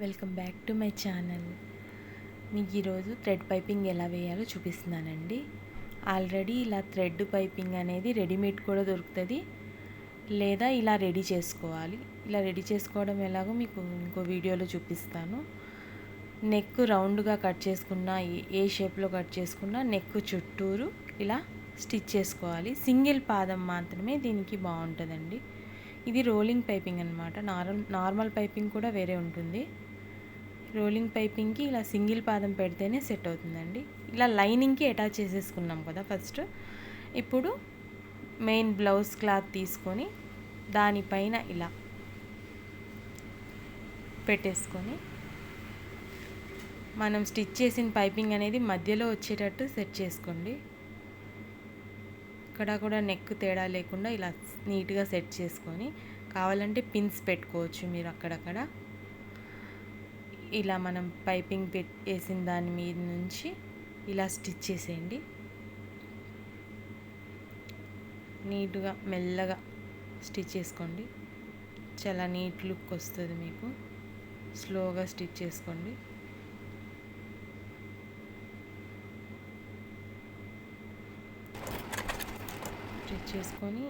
Welcome back to my channel. మీకు ఈరోజు thread piping ఎలా వేయాలో చూపిస్తున్నానండి. ఆల్రెడీ ఇలా థ్రెడ్ పైపింగ్ అనేది రెడీమేడ్ కూడా దొరుకుతుంది. లేదా ఇలా రెడీ చేసుకోవాలి. ఇలా రెడీ చేసుకోవడం ఎలాగో మీకు ఇంకో వీడియోలో చూపిస్తాను. నెక్ రౌండ్గా కట్ చేసుకున్న ఏ- ఏ షేప్లో కట్ చేసుకున్నా నెక్ చుట్టూరు ఇలా స్టిచ్ చేసుకోవాలి. సింగిల్ పాదం మాత్రమే దీనికి బాగుంటుందండి. ఇది రోలింగ్ పైపింగ్ అనమాట నార్మల్ నార్మల్ పైపింగ్ కూడా వేరే ఉంటుంది. రోలింగ్ పైపింగ్కి ఇలా సింగిల్ పాదం పెడితేనే సెట్ అవుతుందండి. ఇలా లైనింగ్కి అటాచ్ చేసేసుకున్నాం కదా ఫస్ట్. ఇప్పుడు మెయిన్ బ్లౌజ్ క్లాత్ తీసుకొని దానిపైన ఇలా పెట్టేసుకొని మనం స్టిచ్ చేసిన పైపింగ్ అనేది మధ్యలో వచ్చేటట్టు సెట్ చేసుకోండి. ఇక్కడ కూడా నెక్ తేడా లేకుండా ఇలా నీట్గా సెట్ చేసుకొని కావాలంటే పిన్స్ పెట్టుకోవచ్చు మీరు అక్కడక్కడ. ఇలా మనం పైపింగ్ పెట్ వేసిన దాని మీద నుంచి ఇలా స్టిచ్ చేసేయండి. నీట్గా మెల్లగా స్టిచ్ చేసుకోండి. చాలా నీట్ లుక్ వస్తుంది మీకు. స్లోగా స్టిచ్ చేసుకోండి. స్టిచ్ చేసుకొని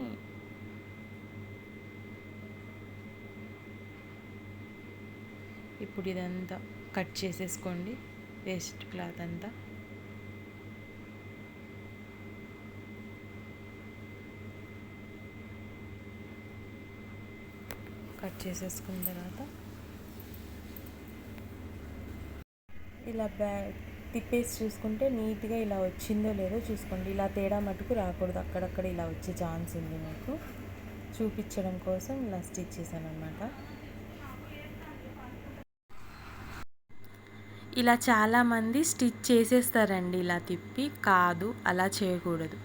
ఇప్పుడు ఇదంతా కట్ చేసేసుకోండి వేస్ట్ క్లాత్ అంతా. కట్ చేసేసుకున్న తర్వాత ఇలా బ్యా తిప్పేసి చూసుకుంటే నీట్గా ఇలా వచ్చిందో లేదో చూసుకోండి. ఇలా తేడా మటుకు రాకూడదు. అక్కడక్కడ ఇలా వచ్చే ఛాన్స్ ఉంది మీకు చూపించడం కోసం ఇలా స్టిచ్ చేశాను అనమాట ఇలా చాలామంది స్టిచ్ చేసేస్తారండి. ఇలా తిప్పి కాదు అలా చేయకూడదు.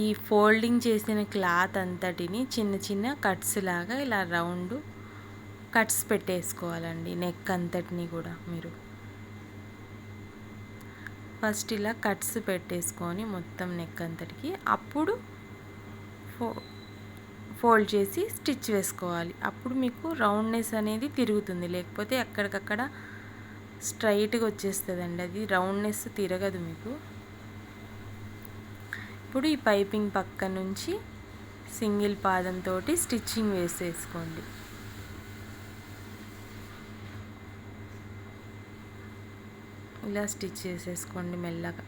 ఈ ఫోల్డింగ్ చేసిన క్లాత్ అంతటిని చిన్న చిన్న కట్స్ లాగా ఇలా రౌండ్ కట్స్ పెట్టేసుకోవాలండి. నెక్ అంతటిని కూడా మీరు. ఫస్ట్ ఇలా కట్స్ పెట్టేసుకొని మొత్తం నెక్ అంతటికి అప్పుడు ఫో ఫోల్డ్ చేసి స్టిచ్ వేసుకోవాలి. అప్పుడు మీకు రౌండ్నెస్ అనేది తిరుగుతుంది. లేకపోతే ఎక్కడికక్కడ స్ట్రైట్గా వచ్చేస్తుందండి. అది రౌండ్నెస్ తిరగదు మీకు. ఇప్పుడు ఈ పైపింగ్ పక్క నుంచి సింగిల్ పాదంతో స్టిచ్చింగ్ వేసేసుకోండి. ఇలా స్టిచ్ చేసేసుకోండి మెల్లగా.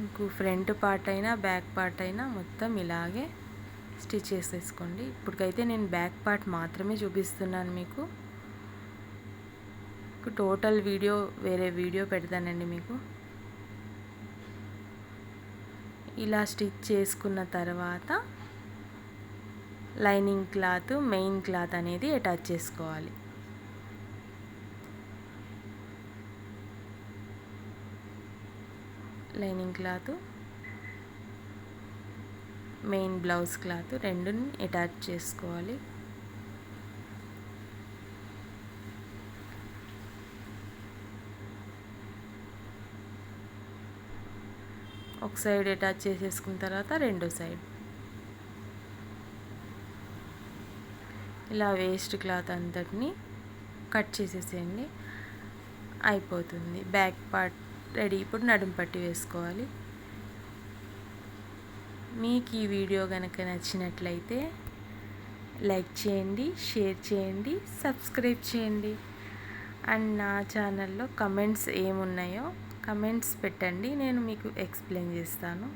మీకు ఫ్రంట్ పార్ట్ అయినా బ్యాక్ పార్ట్ అయినా మొత్తం ఇలాగే స్టిచ్ చేసేసుకోండి. ఇప్పటికైతే నేను బ్యాక్ పార్ట్ మాత్రమే చూపిస్తున్నాను మీకు. టోటల్ వీడియో వేరే వీడియో పెడతానండి మీకు. ఇలా స్టిచ్ చేసుకున్న తర్వాత లైనింగ్ క్లాత్ మెయిన్ క్లాత్ అనేది అటాచ్ చేసుకోవాలి. Lining cloth main blouse cloth రెండుని attach చేసుకోవాలి. ఒక సైడ్ అటాచ్ చేసేసుకున్న తర్వాత రెండో సైడ్. ఇలా వేస్ట్ క్లాత్ అంతటిని కట్ చేసేసేయండి. అయిపోతుంది. Back part ready. ఇప్పుడు నడుం పట్టి వేసుకోవాలి. మీకు ఈ వీడియో కనుక నచ్చినట్లయితే లైక్ చేయండి షేర్ చేయండి సబ్స్క్రైబ్ చేయండి. అండ్ నా ఛానల్లో కమెంట్స్ ఏమున్నాయో కమెంట్స్ పెట్టండి నేను మీకు ఎక్స్ప్లెయిన్ చేస్తాను.